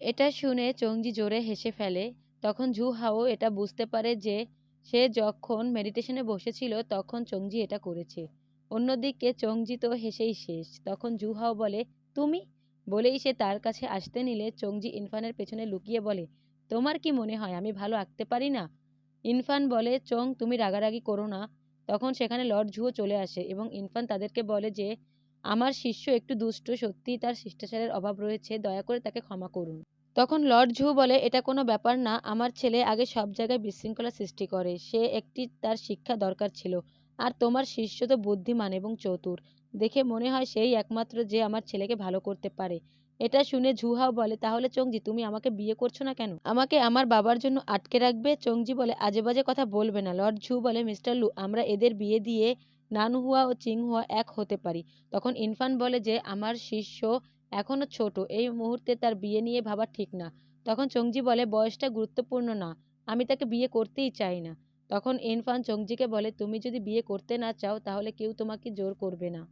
এটা শুনে চংজি জোরে হেসে ফেলে। তখন জু হাও এটা বুঝতে পারে যে সে যখন মেডিটেশনে বসেছিল তখন চংজি এটা করেছে। অন্যদিকে চংজি তো হেসেই শেষ। তখন জু হাও বলে, তুমি? বলেই সে তার কাছে আসতে নিলে চংজি ইনফানের পেছনে লুকিয়ে বলে, তোমার কি মনে হয় আমি ভালো আঁকতে পারি না? ইনফান বলে চং তুমি রাগারাগি করো না। তখন সেখানে লর্ড ঝুও চলে আসে এবং ইনফান তাদেরকে বলে যে আমার শিষ্য একটু দুষ্ট, সত্যিই তার শিষ্টাচারের অভাব রয়েছে, দয়া করে তাকে ক্ষমা করুন। তখন লর্ড ঝু বলে, এটা কোনো ব্যাপার না, আমার ছেলে আগে সব জায়গায় বিশৃঙ্খলা সৃষ্টি করে। সে একটি তার শিক্ষা দরকার ছিল। আর তোমার শিষ্য তো বুদ্ধিমান এবং চতুর। দেখে মনে হয় সেই একমাত্র যে আমার ছেলেকে ভালো করতে পারে। এটা শুনে ঝুহাও বলে, তাহলে চংজি, তুমি আমাকে বিয়ে করছ না কেন? আমাকে আমার বাবার জন্য আটকে রাখবে? চংজি বলে আজে বাজে কথা বলবে না। লর্ড ঝু বলে, মিস্টার লু, আমরা এদের বিয়ে দিয়ে নানহুয়া ও চিংহুয়া এক হতে পারি। তখন ইনফান বলে যে, আমার শিষ্য এখনও ছোট, এই মুহূর্তে তার বিয়ে নিয়ে ভাবা ঠিক না। তখন চংজি বলে, বয়সটা গুরুত্বপূর্ণ না, আমি তাকে বিয়ে করতেই চাই না। তখন ইনফান চংজিকে বলে, তুমি যদি বিয়ে করতে না চাও, তাহলে কেউ তোমাকে জোর করবে না।